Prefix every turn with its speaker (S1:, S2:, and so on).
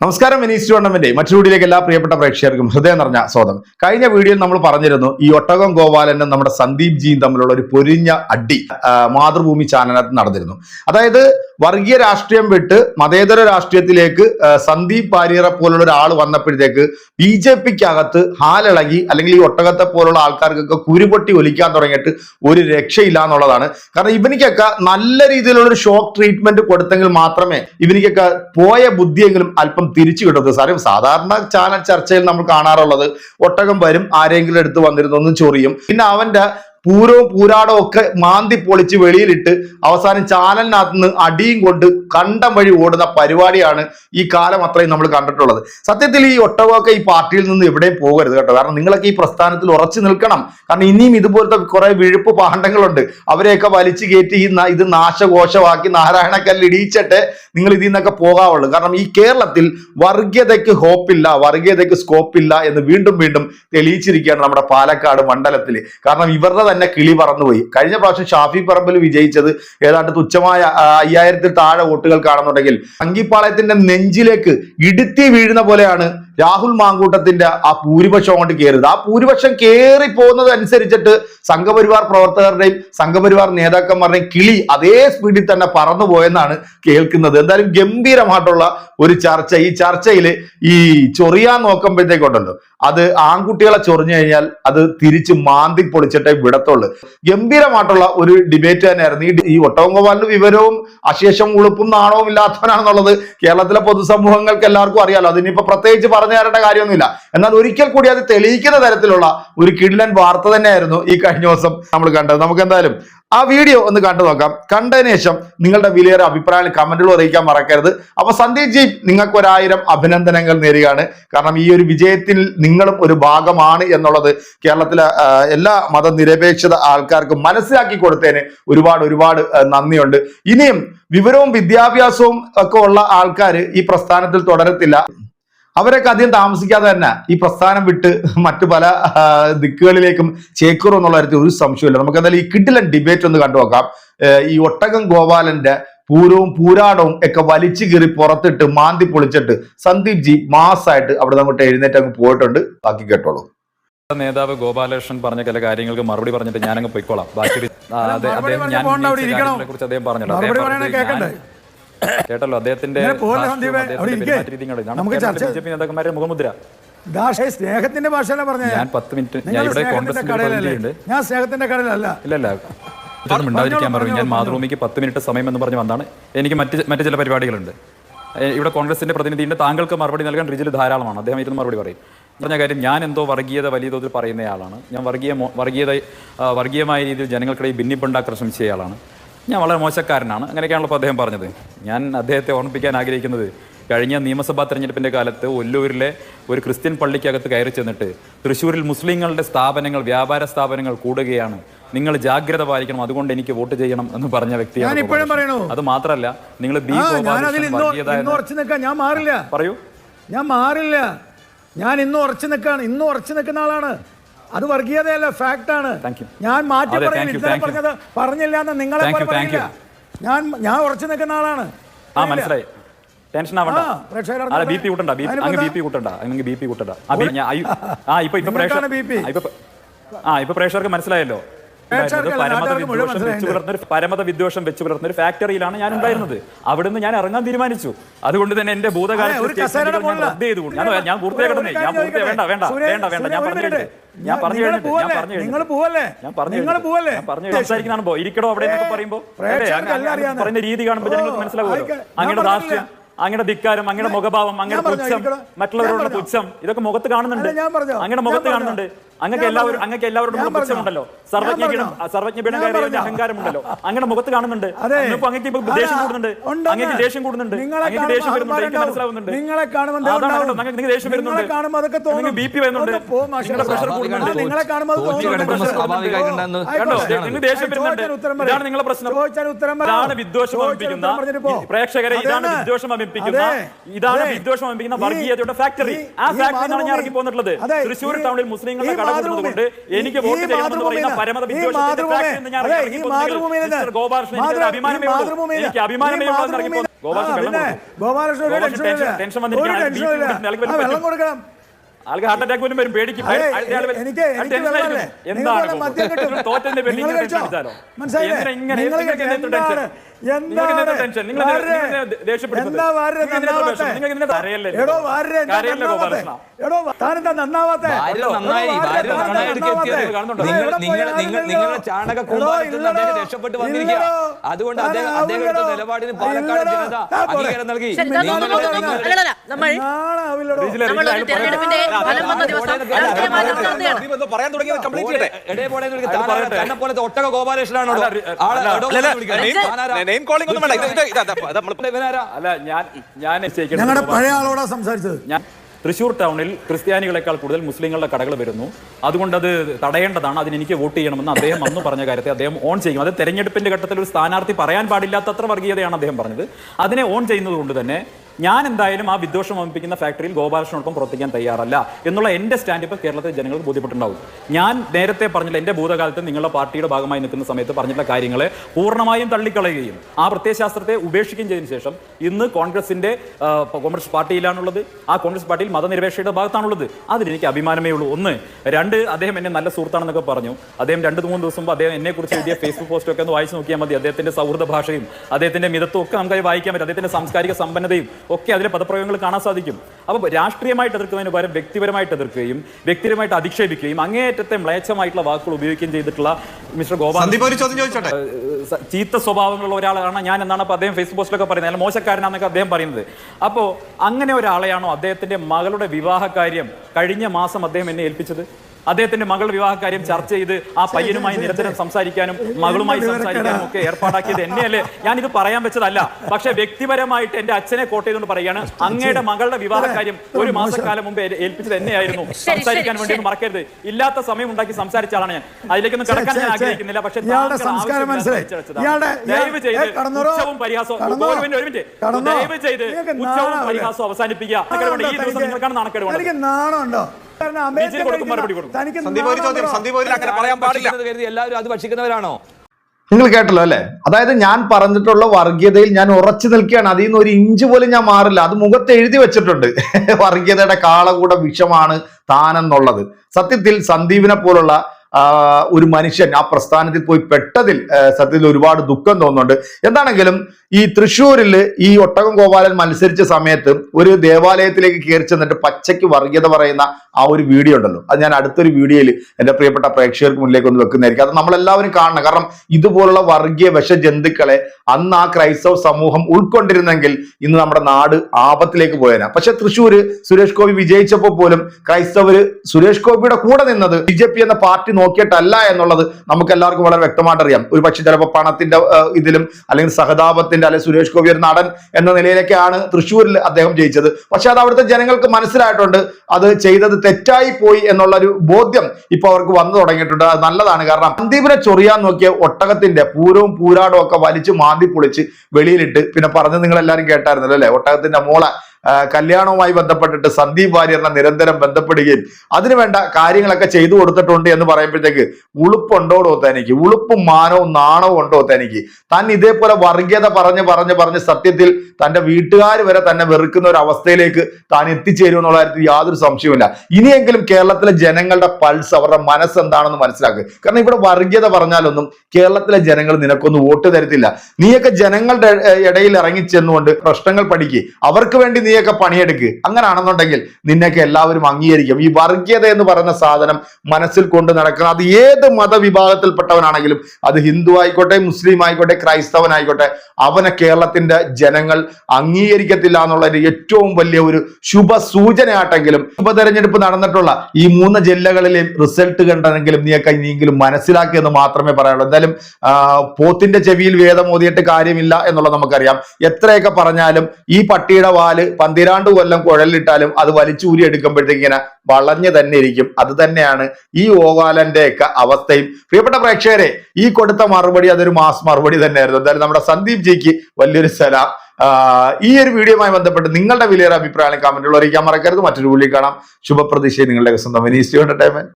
S1: നമസ്കാരം മിനിസ് ടൂർണമെന്റ് മറ്റൊരുടിയിലേക്ക് എല്ലാ പ്രിയപ്പെട്ട പ്രേക്ഷകർക്കും ഹൃദയം നിറഞ്ഞ സ്വാഗതം. കഴിഞ്ഞ വീഡിയോയിൽ നമ്മൾ പറഞ്ഞിരുന്നു ഈ ഒട്ടകം ഗോപാലനും നമ്മുടെ സന്ദീപ് ജിയും തമ്മിലുള്ള ഒരു പൊരിഞ്ഞ അടി മാതൃഭൂമി ചാനലിനകത്ത് നടന്നിരുന്നു. അതായത് വർഗീയ രാഷ്ട്രീയം വിട്ട് മതേതര രാഷ്ട്രീയത്തിലേക്ക് സന്ദീപ് പാരിയറെ പോലുള്ള ഒരാൾ വന്നപ്പോഴത്തേക്ക് ബി ജെ പിക്കകത്ത് ഹാലിളകി അല്ലെങ്കിൽ ഈ ഒട്ടകത്തെ പോലുള്ള ആൾക്കാർക്കൊക്കെ കുരുപൊട്ടി ഒലിക്കാൻ തുടങ്ങിയിട്ട് ഒരു രക്ഷയില്ല എന്നുള്ളതാണ്. കാരണം ഇവനിക്കൊക്കെ നല്ല രീതിയിലുള്ള ഒരു ഷോക്ക് ട്രീറ്റ്മെന്റ് കൊടുത്തെങ്കിൽ മാത്രമേ ഇവനിക്കൊക്കെ പോയ ബുദ്ധിയെങ്കിലും അല്പം തിരിച്ചു കിട്ടത്തില്ല സാറേ. സാധാരണ ചാനൽ ചർച്ചയിൽ നമ്മൾ കാണാറുള്ളത് ഒട്ടകം വരും ആരെങ്കിലും എടുത്ത് വന്നിരുന്നു ഒന്നും ചൊറിയും. പിന്നെ അവന്റെ പൂരവും പൂരാടവും ഒക്കെ മാന്തി പൊളിച്ച് വെളിയിലിട്ട് അവസാനം ചാനലിനകത്ത് നിന്ന് അടിയും കൊണ്ട് കണ്ടം വഴി ഓടുന്ന പരിപാടിയാണ് ഈ കാലം അത്രയും നമ്മൾ കണ്ടിട്ടുള്ളത്. സത്യത്തിൽ ഈ ഒട്ടകമൊക്കെ ഈ പാർട്ടിയിൽ നിന്ന് എവിടെയും പോകരുത് കേട്ടോ. കാരണം നിങ്ങളൊക്കെ ഈ പ്രസ്ഥാനത്തിൽ ഉറച്ചു നിൽക്കണം. കാരണം ഇനിയും ഇതുപോലത്തെ കുറെ വിഴുപ്പ് പാണ്ഡങ്ങളുണ്ട്. അവരെയൊക്കെ വലിച്ചു കയറ്റി ഈ ഇത് നാശകോശമാക്കി നാരായണക്കല്ല് ഇടിയിച്ചിട്ട് നിങ്ങൾ ഇതിൽ നിന്നൊക്കെ പോകാവുള്ളൂ. കാരണം ഈ കേരളത്തിൽ വർഗീയതയ്ക്ക് ഹോപ്പില്ല വർഗീയതയ്ക്ക് സ്കോപ്പില്ല എന്ന് വീണ്ടും വീണ്ടും തെളിയിച്ചിരിക്കുകയാണ് നമ്മുടെ പാലക്കാട് മണ്ഡലത്തിൽ കാരണം ഇവരുടെ തന്നെ കിളി പറന്നുപോയി. കഴിഞ്ഞ പ്രാവശ്യം ഷാഫി പറമ്പിൽ വിജയിച്ചത് ഏതാണ്ട് തുച്ഛമായ അയ്യായിരത്തിൽ താഴെ വോട്ടുകൾ കാണുന്നുണ്ടെങ്കിൽ അങ്കിപ്പാളയത്തിന്റെ നെഞ്ചിലേക്ക് ഇടുത്തി വീഴുന്ന പോലെയാണ് രാഹുൽ മാങ്കൂട്ടത്തിന്റെ ആ ഭൂരിപക്ഷം കൊണ്ട് കയറുന്നത് ആ ഭൂരിപക്ഷം കയറി പോകുന്നത് അനുസരിച്ചിട്ട് സംഘപരിവാർ പ്രവർത്തകരുടെയും സംഘപരിവാർ നേതാക്കന്മാരുടെയും കിളി അതേ സ്പീഡിൽ തന്നെ പറന്നു പോയെന്നാണ് കേൾക്കുന്നത്. എന്തായാലും ഗംഭീരമായിട്ടുള്ള ഒരു ചർച്ച. ഈ ചർച്ചയിൽ ഈ ചൊറിയാൻ നോക്കുമ്പോഴത്തേക്കുണ്ടല്ലോ. അത് ആൺകുട്ടികളെ ചൊറിഞ്ഞു കഴിഞ്ഞാൽ അത് തിരിച്ച് മാന്തി പൊളിച്ചിട്ടേ വിടത്തുള്ളൂ. ഗംഭീരമായിട്ടുള്ള ഒരു ഡിബേറ്റ് തന്നെയായിരുന്നു. ഈ ഈ ഒട്ടകഗോപാലിന് വിവരവും അശേഷം ഉളുപ്പും നാണവും ഇല്ലാത്തവനാണെന്നുള്ളത് കേരളത്തിലെ പൊതുസമൂഹങ്ങൾക്ക് എല്ലാവർക്കും അറിയാലോ. അതിനിപ്പോ പ്രത്യേകിച്ച് പറഞ്ഞു തരേണ്ട കാര്യമൊന്നുമില്ല. എന്നാൽ ഒരിക്കൽ കൂടി അത് തെളിയിക്കുന്ന തരത്തിലുള്ള ഒരു കിടിലൻ വാർത്ത തന്നെയായിരുന്നു ഈ കഴിഞ്ഞ ദിവസം നമ്മൾ കണ്ടത്. നമുക്ക് എന്തായാലും ആ വീഡിയോ ഒന്ന് കണ്ടു നോക്കാം. കണ്ടതിന് ശേഷം നിങ്ങളുടെ വിലയേറെ അഭിപ്രായങ്ങൾ കമന്റുകൾ അറിയിക്കാൻ മറക്കരുത്. അപ്പൊ സന്ദീപ് ജി നിങ്ങൾക്ക് ഒരായിരം അഭിനന്ദനങ്ങൾ നേരുകയാണ്. കാരണം ഈ ഒരു വിജയത്തിൽ നിങ്ങളും ഒരു ഭാഗമാണ് എന്നുള്ളത് കേരളത്തിലെ എല്ലാ മതനിരപേക്ഷത ആൾക്കാർക്കും മനസ്സിലാക്കി കൊടുത്തതിന് ഒരുപാട് ഒരുപാട് നന്ദിയുണ്ട്. ഇനിയും വിവരവും വിദ്യാഭ്യാസവും ഒക്കെ ഉള്ള ആൾക്കാർ ഈ പ്രസ്ഥാനത്തിൽ തുടരത്തില്ല. അവരൊക്കെ അധികം താമസിക്കാതെ തന്നെ ഈ പ്രസ്ഥാനം വിട്ട് മറ്റു പല ദിക്കുകളിലേക്കും ചേക്കുറും എന്നുള്ള കാര്യത്തിൽ ഒരു സംശയമില്ല നമുക്ക് എന്തായാലും ഈ കിഡിലൻ ഡിബേറ്റ് ഒന്ന് കണ്ടു നോക്കാം. ഈ ഒട്ടകം ഗോപാലന്റെ പൂരവും പൂരാടവും ഒക്കെ വലിച്ചു കീറി പുറത്തിട്ട് മാന്തി പൊളിച്ചിട്ട് സന്ദീപ് ജി മാസായിട്ട് അവിടെ അങ്ങോട്ട് എഴുന്നേറ്റ് അങ്ങ് പോയിട്ടുണ്ട്. ബാക്കി കേട്ടോളൂ.
S2: നേതാവ് ഗോപാലകൃഷ്ണൻ പറഞ്ഞ ചില കാര്യങ്ങൾക്ക് മറുപടി പറഞ്ഞിട്ട് ഞാനങ്ങ് പൊയ്ക്കോളാം. ബാക്കി അദ്ദേഹം
S3: പറഞ്ഞിട്ടുണ്ട്
S2: ഞാൻ അദ്ദേഹം പറഞ്ഞല്ലോ. പറഞ്ഞത് കേട്ടല്ലോ അദ്ദേഹത്തിന്റെ
S3: നമുക്ക് ചർച്ച-
S2: ബി ജെ പി നേതാക്കന്മാരുടെ മുഖമുദ്ര.
S3: സ്നേഹത്തിന്റെ ഭാഷയല്ല പറഞ്ഞ
S2: ഞാൻ പത്ത് മിനിറ്റ് ഞാൻ ഇവിടെ കോൺഗ്രസ്
S3: ഞാൻ സ്നേഹത്തിന്റെ കടയിലല്ല.
S2: ഇല്ലല്ല ഇതൊന്നും ഉണ്ടായിരിക്കാൻ പറഞ്ഞു ഞാൻ മാതൃഭൂമിക്ക് പത്ത് മിനിറ്റ് സമയം എന്ന് പറഞ്ഞ് വന്നാണ്. എനിക്ക് മറ്റ് മറ്റ് ചില പരിപാടികളുണ്ട്. ഇവിടെ കോൺഗ്രസിന്റെ പ്രതിനിധിയുണ്ട്. താങ്കൾക്ക് മറുപടി നൽകാൻ റിജിൽ ധാരാളമാണ്. അദ്ദേഹം ഇരുന്ന് മറുപടി പറയും. പറഞ്ഞ കാര്യം ഞാൻ എന്തോ വർഗീയത വലിയ തോതിൽ പറയുന്നയാളാണ്. ഞാൻ വർഗീയ വർഗീയത വർഗീയമായ രീതിയിൽ ജനങ്ങൾക്കിടയിൽ ഭിന്നിപ്പുണ്ടാക്കാൻ ശ്രമിച്ചയാളാണ്. ഞാൻ വളരെ മോശക്കാരനാണ്. അങ്ങനെയൊക്കെയാണല്ലോ ഇപ്പോൾ അദ്ദേഹം പറഞ്ഞത്. ഞാൻ അദ്ദേഹത്തെ ഓർമ്മിപ്പിക്കാൻ ആഗ്രഹിക്കുന്നത് കഴിഞ്ഞ നിയമസഭാ തെരഞ്ഞെടുപ്പിന്റെ കാലത്ത് ഒല്ലൂരിലെ ഒരു ക്രിസ്ത്യൻ പള്ളിക്കകത്ത് കയറി ചെന്നിട്ട് തൃശ്ശൂരിൽ മുസ്ലിങ്ങളുടെ സ്ഥാപനങ്ങൾ വ്യാപാര സ്ഥാപനങ്ങൾ കൂടുകയാണ്. നിങ്ങൾ ജാഗ്രത പാലിക്കണം അതുകൊണ്ട് എനിക്ക് വോട്ട് ചെയ്യണം എന്ന് പറഞ്ഞ വ്യക്തിയാണ്. അത് മാത്രമല്ല നിങ്ങൾ ബി
S3: ഞാൻ മാറില്ല.
S2: പറയൂ.
S3: ഞാൻ മാറില്ല. ഞാൻ ഇന്ന് ഉറച്ചു നിൽക്കാണ് ഇന്ന് ഉറച്ചു നിൽക്കുന്ന ആളാണ്. അത് വർഗീയതയല്ല ഫാക്ട് ആണ്. ഞാൻ മാറ്റി
S2: പറയുന്നത്
S3: ഇന്നലെ പറഞ്ഞത് പറഞ്ഞില്ല. എന്ന് നിങ്ങളെ ഞാൻ ഞാൻ ഉറച്ചു നിൽക്കുന്ന ആളാണ്.
S2: ആ മനസ്സിലായി. ടെൻഷൻ ആവണ്ട.
S3: ആ, പ്രേക്ഷകർ
S2: അല്ല ബി പി കൂട്ടണ്ട ബി
S3: അതിന്
S2: അങ്ങ് ബി
S3: എന്താ?
S2: പി കൂട്ടണ്ട അങ്ങ് ബി പി കൂട്ടണ്ട. ആ, ഇപ്പൊ ഇപ്പൊ പ്രേക്ഷകർ ആ, ഇപ്പൊ പ്രേക്ഷകർക്ക് മനസ്സിലായല്ലോ. പരമത വിദ്വേഷം വെച്ച് പുലർത്തുന്ന ഒരു ഫാക്ടറിയിലാണ് ഞാൻ ഉണ്ടായിരുന്നത്. അവിടുന്ന് ഞാൻ ഇറങ്ങാൻ തീരുമാനിച്ചു. അതുകൊണ്ട് തന്നെ എന്റെ
S3: ഭൂതകാലം
S2: ഭൂതകാലത്തെ റദ്ദ് ഞാൻ പൂർത്തിയാക്കട്ടെ ഞാൻ പൂർത്തിയാ വേണ്ട വേണ്ട വേണ്ട വേണ്ട. ഞാൻ പറഞ്ഞു. ഞാൻ പറഞ്ഞു പറഞ്ഞു പറഞ്ഞു പറഞ്ഞു ഇരിക്കടോ അവിടെ പറയുമ്പോ. പറയുന്ന രീതി കാണുമ്പോൾ ജനങ്ങൾക്ക് മനസ്സിലാവുമല്ലോ.
S3: ആയിക്കോ. ഞാൻ
S2: അങ്ങയുടെ ധിക്കാരം അങ്ങയുടെ മുഖഭാവം അങ്ങയുടെ പുച്ഛം
S3: മറ്റുള്ളവരുടെ
S2: മറ്റുള്ളവരോടുള്ള പുച്ഛം ഇതൊക്കെ മുഖത്ത് കാണുന്നുണ്ട്.
S3: അങ്ങനെ പറഞ്ഞു.
S2: അങ്ങയുടെ മുഖത്ത് കാണുന്നുണ്ട്. അങ്ങക്ക് എല്ലാവരും. അങ്ങക്ക് എല്ലാവരോടും
S3: ഞാൻ
S2: സർവജ്ഞപീഠം സർവജ്ഞപീഠം
S3: ഞാൻ
S2: കയറിയ
S3: പറഞ്ഞു.
S2: അഹങ്കാരമുണ്ടല്ലോ അങ്ങനെ മുഖത്ത് കാണുന്നുണ്ട്
S3: അതെ.
S2: ഇന്നിപ്പോ അങ്ങക്ക് ഇപ്പൊ ദേഷ്യം കൂടുന്നുണ്ട്. അങ്ങക്ക് ദേഷ്യം കൂടുന്നുണ്ട്
S3: നിങ്ങളെ
S2: അങ്ങക്ക് ദേഷ്യം വരുന്നുണ്ട് എനിക്ക് മനസ്സിലാവുന്നുണ്ട്
S3: നിങ്ങളെ കാണുമ്പോൾ
S2: ദേഷ്യം വരുന്നുണ്ട്
S3: നിങ്ങളെ കാണുമ്പോൾ അതൊക്കെ തോന്നും.
S2: നിങ്ങൾക്ക് ബി പി വരുന്നുണ്ട്. നിങ്ങളുടെ പ്രഷർ കൂടുന്നുണ്ട്
S3: നിങ്ങളെ കാണുമ്പോൾ
S2: കണ്ടോ
S3: ആയിക്കോട്ടെ.
S2: ദേഷ്യം വരുന്നുണ്ട്. ഇതാണ് നിങ്ങളുടെ പ്രശ്നം. ഇതാണ് വിദ്വേഷം അമിപ്പിക്കുന്ന പ്രേക്ഷകരെ ഇതാണ്. വിദ്വേഷം അമിപ്പിക്കുന്ന ഇതാണ്. വിദ്വേഷം അമിപ്പിക്കുന്ന വർഗീയതയുടെ ഫാക്ടറി ആ
S3: ഫാക്ടറി
S2: ഫാക്ടറിയിൽ ഞാൻ ഇറങ്ങി പോന്നിട്ടുള്ളത് തൃശ്ശൂർ ടൗണിൽ മുസ്ലിങ്ങളുടെ എനിക്ക് വോട്ട് ചെയ്യണമെന്ന് പറയുന്ന പരമത വിദ്വേഷത്തിന്റെ ഗോപാലകൃഷ്ണൻ അഭിമാനമേ എനിക്ക് അഭിമാനമേ ഗോപാലകൃഷ്ണൻ ടെൻഷൻ- വന്നിരിക്കുകയാണ്.
S3: വെള്ളം കൊടുക്കണം
S2: ആൾക്ക് ഹാർട്ട് അറ്റാക്ക് വരും. പേടിക്കും. എന്താണ്
S3: നിങ്ങൾ ആളില്ലല്ലോ?
S4: നിങ്ങളുടെ ചാണക നിന്ന് രക്ഷപ്പെട്ട് വന്നിരിക്കുക. അതുകൊണ്ട് അദ്ദേഹം അദ്ദേഹം എടുത്ത
S3: ആവില്ലടോ.
S4: നിലപാടിന് പാലക്കാട് ജനത അംഗീകാരം നൽകി.
S5: നമ്മൾ തെരഞ്ഞെടുപ്പിന്റെ
S6: പറയാൻ തുടങ്ങിയത് കംപ്ലീറ്റ് ചെയ്യട്ടെ.
S4: പോലത്തെ ഒട്ടക ഗോപാലകൃഷ്ണനാണോ?
S2: അല്ല,
S4: ആളെ
S2: അല്ല,
S4: എടോ
S6: അല്ല,
S4: എന്ന്
S6: അല്ല,
S4: വിളിക്കുന്നത്.
S6: നെയിം- കോളിംഗ് ഒന്നും വേണ്ട. ഇത് ഇത് ഇത് നമ്മൾ
S4: ഇവനാരാ?
S2: അല്ല ഞാൻ ഞാൻ
S3: ഞങ്ങളുടെ പഴയ ആളോടാ സംസാരിച്ചത്.
S2: ഞാൻ തൃശ്ശൂർ ടൗണിൽ ക്രിസ്ത്യാനികളെക്കാൾ കൂടുതൽ മുസ്ലിങ്ങളുടെ കടകൾ വരുന്നു. അതുകൊണ്ട് അത് തടയേണ്ടതാണ്. അതിന് എനിക്ക് വോട്ട് ചെയ്യണമെന്ന് അദ്ദേഹം അന്ന് പറഞ്ഞ കാര്യത്തെ അദ്ദേഹം ഓൺ ചെയ്യും. അത് തെരഞ്ഞെടുപ്പിന്റെ ഘട്ടത്തിൽ ഒരു സ്ഥാനാർത്ഥി പറയാൻ പാടില്ലാത്തത്ര വർഗീയതയാണ് അദ്ദേഹം പറഞ്ഞത്. അതിനെ ഓൺ ചെയ്യുന്നത് കൊണ്ട് തന്നെ ഞാൻ എന്തായാലും ആ വിദ്വേഷം വമിപ്പിക്കുന്ന ഫാക്ടറിയിൽ ഗോപാലകൃഷ്ണനോടൊപ്പം പ്രവർത്തിക്കാൻ തയ്യാറല്ല എന്നുള്ള എന്റെ സ്റ്റാൻഡ് ഇപ്പോൾ കേരളത്തിലെ ജനങ്ങൾക്ക് ബോധ്യപ്പെട്ടിട്ടുണ്ടാവും. ഞാൻ നേരത്തെ പറഞ്ഞില്ല എന്റെ ഭൂതകാലത്ത് നിങ്ങളുടെ പാർട്ടിയുടെ ഭാഗമായി നിൽക്കുന്ന സമയത്ത് പറഞ്ഞിട്ടുള്ള കാര്യങ്ങളെ പൂർണമായും തള്ളിക്കളയുകയും ആ പ്രത്യയശാസ്ത്രത്തെ ഉപേക്ഷിക്കുകയും ചെയ്തതിനു ശേഷം ഇന്ന് കോൺഗ്രസിന്റെ ആ, കോൺഗ്രസ് പാർട്ടിയിലാണുള്ളത്. ആ കോൺഗ്രസ് പാർട്ടിയിൽ മതനിരപേക്ഷയുടെ ഭാഗത്താണുള്ളത്. അതിലെനിക്ക് അഭിമാനമേ ഉള്ളൂ. ഒന്ന് രണ്ട് അദ്ദേഹം എന്നെ നല്ല സുഹൃത്താണെന്നൊക്കെ പറഞ്ഞു. അദ്ദേഹം രണ്ട് മൂന്ന് ദിവസം മുമ്പ് അദ്ദേഹം എന്നെ കുറിച്ച് എഴുതിയ ഫേസ്ബുക്ക് പോസ്റ്റൊക്കെ ഒന്ന് വായിച്ചു നോക്കിയാൽ മതി. അദ്ദേഹത്തിന്റെ സൗഹൃദ ഭാഷയും അദ്ദേഹത്തിന്റെ മിതത്വം ഒക്കെ നമുക്ക് വായിക്കാൻ പറ്റും. അദ്ദേഹത്തിന്റെ സാംസ്കാരിക സമ്പന്നതയും ഒക്കെ അതിലെ പദപ്രയോഗങ്ങൾ കാണാൻ സാധിക്കും. അപ്പോൾ രാഷ്ട്രീയമായിട്ട് എതിർക്കുന്നതിന് പകരം വ്യക്തിപരമായിട്ട് എതിർക്കുകയും വ്യക്തിപരമായിട്ട് അധിക്ഷേപിക്കുകയും അങ്ങേയറ്റത്തെ മ്ലേച്ഛമായിട്ടുള്ള വാക്കുകൾ ഉപയോഗിക്കുകയും ചെയ്തിട്ടുള്ള മിസ്റ്റർ ഗോപാൽ ചീത്ത സ്വഭാവങ്ങളുള്ള ഒരാളാണ് ഞാൻ എന്നാണ് അപ്പോൾ അദ്ദേഹം ഫേസ്ബുക്ക് പോസ്റ്റിലൊക്കെ പറയുന്നത്. അല്ല മോശക്കാരനാണെന്നൊക്കെ അദ്ദേഹം പറയുന്നത്. അപ്പോൾ അങ്ങനെ ഒരാളെയാണോ അദ്ദേഹത്തിന്റെ മകളുടെ വിവാഹ കാര്യം കഴിഞ്ഞ മാസം അദ്ദേഹം എന്നെ ഏൽപ്പിച്ചത്? അദ്ദേഹത്തിന്റെ മകൾ വിവാഹ കാര്യം ചർച്ച ചെയ്ത് ആ പയ്യനുമായി നിരന്തരം സംസാരിക്കാനും മകളുമായി സംസാരിക്കാനും ഒക്കെ ഏർപ്പാടാക്കിയത് എന്നെയല്ലേ? ഞാനിത് പറയാൻ വെച്ചതല്ല. പക്ഷെ വ്യക്തിപരമായിട്ട് എന്റെ അച്ഛനെ കോട്ട് ചെയ്തുകൊണ്ട് പറയുകയാണ്. അങ്ങയുടെ മകളുടെ വിവാഹ കാര്യം ഒരു മാസക്കാലം മുമ്പ് ഏൽപ്പിച്ചത് എന്നെയായിരുന്നു. സംസാരിക്കാൻ വേണ്ടി
S5: ഒന്നും
S2: മറക്കരുത്. ഇല്ലാത്ത സമയം ഉണ്ടാക്കി സംസാരിച്ച ആളാണ് ഞാൻ. അതിലേക്കൊന്നും കിടക്കാൻ ഞാൻ ആഗ്രഹിക്കുന്നില്ല. പക്ഷെ ദയവ് ചെയ്ത്? ഉച്ചവും പരിഹാസവും ഒരു മിനിറ്റ്, ദയവ് ചെയ്ത് ഉച്ചവും. പരിഹാസവും അവസാനിപ്പിക്കുക. ഈ ദിവസം നിങ്ങൾക്കാണ് നാണക്കേട്.
S3: നാണമുണ്ടോ
S4: എല്ലാവരും അത് ഭക്ഷിക്കുന്നവരാണോ
S1: നിങ്ങൾ കേട്ടല്ലോ അല്ലെ? അതായത് ഞാൻ പറഞ്ഞിട്ടുള്ള വർഗീയതയിൽ ഞാൻ ഉറച്ചു നിൽക്കുകയാണ്. അതിൽ നിന്ന് ഒരു ഇഞ്ച് പോലും ഞാൻ മാറില്ല. അത് മുഖത്ത് എഴുതി വെച്ചിട്ടുണ്ട്. വർഗീയതയുടെ കാളകൂട വിഷമാണ് താനെന്നുള്ളത്. സത്യത്തിൽ സന്ദീപിനെ പോലുള്ള ഒരു മനുഷ്യൻ ആ പ്രസ്ഥാനത്തിൽ പോയി പെട്ടതിൽ സത്യത്തിൽ ഒരുപാട് ദുഃഖം തോന്നുന്നുണ്ട്. എന്താണെങ്കിലും ഈ തൃശ്ശൂരിൽ ഈ ഒട്ടകം ഗോപാലൻ മത്സരിച്ച സമയത്ത് ഒരു ദേവാലയത്തിലേക്ക് കയറി ചെന്നിട്ട് പച്ചയ്ക്ക് വർഗീയത പറയുന്ന ആ ഒരു വീഡിയോ ഉണ്ടല്ലോ. അത് ഞാൻ അടുത്തൊരു വീഡിയോയിൽ എന്റെ പ്രിയപ്പെട്ട പ്രേക്ഷകർക്ക് മുന്നിലേക്ക് ഒന്ന് വെക്കുന്നതായിരിക്കും. അത് നമ്മളെല്ലാവരും കാണണം. കാരണം ഇതുപോലുള്ള വർഗീയ വിഷ ജന്തുക്കളെ അന്ന് ആ ക്രൈസ്തവ സമൂഹം ഉൾക്കൊണ്ടിരുന്നെങ്കിൽ ഇന്ന് നമ്മുടെ നാട് ആപത്തിലേക്ക് പോയേനെ. പക്ഷെ തൃശ്ശൂര് സുരേഷ് ഗോപി വിജയിച്ചപ്പോൾ പോലും ക്രൈസ്തവര് സുരേഷ് ഗോപിയുടെ കൂടെ നിന്നത് ബി എന്ന പാർട്ടി നോക്കിയിട്ടല്ല എന്നുള്ളത് നമുക്ക് എല്ലാവർക്കും വളരെ വ്യക്തമായിട്ട് അറിയാം ഒരു പക്ഷെ ചിലപ്പോൾ പണത്തിന്റെ ഇതിലും അല്ലെങ്കിൽ സഹതാപത്തിന്റെ അല്ലെങ്കിൽ സുരേഷ് ഗോപി ഒരു നടൻ എന്ന നിലയിലേക്കാണ് തൃശ്ശൂരിൽ അദ്ദേഹം ജയിച്ചത്. പക്ഷെ അത് അവിടുത്തെ ജനങ്ങൾക്ക് മനസ്സിലായിട്ടുണ്ട്. അത് ചെയ്തത് തെറ്റായി പോയി എന്നുള്ള ഒരു ബോധ്യം ഇപ്പൊ അവർക്ക് വന്നു തുടങ്ങിയിട്ടുണ്ട്. അത് നല്ലതാണ്. കാരണം സന്ദീപിനെ ചൊറിയാൻ നോക്കിയ ഒട്ടകത്തിന്റെ പൂരവും പൂരാടും ഒക്കെ വലിച്ചു മാന്തി പൊളിച്ച് വെളിയിലിട്ട് പിന്നെ പറഞ്ഞ് നിങ്ങൾ എല്ലാവരും കേട്ടായിരുന്നല്ലോ അല്ലെ? ഒട്ടകത്തിന്റെ മോളെ കല്യാണവുമായി ബന്ധപ്പെട്ടിട്ട് സന്ദീപ് വാര്യറിനെ നിരന്തരം ബന്ധപ്പെടുകയും അതിനുവേണ്ട കാര്യങ്ങളൊക്കെ ചെയ്തു കൊടുത്തിട്ടുണ്ട് എന്ന് പറയുമ്പോഴത്തേക്ക് ഉളുപ്പുണ്ടോടോ തനിക്ക് ഉളുപ്പും മാനവും നാണവും ഉണ്ടോ തനിക്ക് താൻ ഇതേപോലെ വർഗീയത പറഞ്ഞ് പറഞ്ഞ് പറഞ്ഞ് സത്യത്തിൽ തന്റെ വീട്ടുകാർ വരെ തന്നെ വെറുക്കുന്ന ഒരു അവസ്ഥയിലേക്ക് താൻ എത്തിച്ചേരും എന്നുള്ള കാര്യത്തിൽ യാതൊരു സംശയവുമില്ല. ഇനിയെങ്കിലും കേരളത്തിലെ ജനങ്ങളുടെ പൾസ് അവരുടെ മനസ്സ് എന്താണെന്ന് മനസ്സിലാക്കുക കാരണം ഇവിടെ വർഗീയത പറഞ്ഞാലൊന്നും കേരളത്തിലെ ജനങ്ങൾ നിനക്കൊന്നും വോട്ട് തരത്തില്ല. നീയൊക്കെ ജനങ്ങളുടെ ഇടയിൽ ഇറങ്ങി ചെന്നുകൊണ്ട് പ്രശ്നങ്ങൾ പഠിക്കുക അവർക്ക് വേണ്ടി നീയൊക്കെ പണിയെടുക്ക്. അങ്ങനെയാണെന്നുണ്ടെങ്കിൽ നിന്നൊക്കെ എല്ലാവരും അംഗീകരിക്കും. ഈ വർഗീയത എന്ന് പറയുന്ന സാധനം മനസ്സിൽ കൊണ്ട് നടക്കുന്ന അത് ഏത് മതവിഭാഗത്തിൽപ്പെട്ടവനാണെങ്കിലും അത് ഹിന്ദു ആയിക്കോട്ടെ മുസ്ലിം ആയിക്കോട്ടെ ക്രൈസ്തവനായിക്കോട്ടെ അവനെ കേരളത്തിന്റെ ജനങ്ങൾ അംഗീകരിക്കത്തില്ല എന്നുള്ള ഏറ്റവും വലിയ ഒരു ശുഭ സൂചനയാട്ടെങ്കിലും ഉപതെരഞ്ഞെടുപ്പ് നടന്നിട്ടുള്ള ഈ മൂന്ന് ജില്ലകളിലെയും റിസൾട്ട് കണ്ടെങ്കിലും നീയൊക്കെ ഇനിയെങ്കിലും മനസ്സിലാക്കിയെന്ന് മാത്രമേ പറയാനുള്ളൂ. എന്തായാലും പോത്തിന്റെ ചെവിയിൽ വേദം ഓതിയിട്ട് കാര്യമില്ല എന്നുള്ളത് നമുക്കറിയാം. എത്രയൊക്കെ പറഞ്ഞാലും ഈ പട്ടിയുടെ വാൽ പന്തിരാണ്ട് കൊല്ലം കുഴലിട്ടാലും അത് വലിച്ചൂരി എടുക്കുമ്പോഴത്തേക്ക് ഇങ്ങനെ വളഞ്ഞു തന്നെ ഇരിക്കും. അത് തന്നെയാണ് ഈ ഓവാലന്റെ ഒക്കെ അവസ്ഥയും. പ്രിയപ്പെട്ട പ്രേക്ഷകരെ ഈ കൊടുത്ത മറുപടി അതൊരു മാസ് മറുപടി തന്നെയായിരുന്നു. എന്തായാലും നമ്മുടെ സന്ദീപ് ജിക്ക് വലിയൊരു സലാം. ഈ ഒരു വീഡിയോയുമായി ബന്ധപ്പെട്ട് നിങ്ങളുടെ വിലയേറെ അഭിപ്രായം കമന്റുകൾ അറിയിക്കാൻ മറക്കരുത്. മറ്റൊരു വീഡിയോ കാണാം. ശുഭപ്രതീക്ഷയെ നിങ്ങളുടെ സ്വന്തം വിനീസ് എന്റർടൈൻമെന്റ്.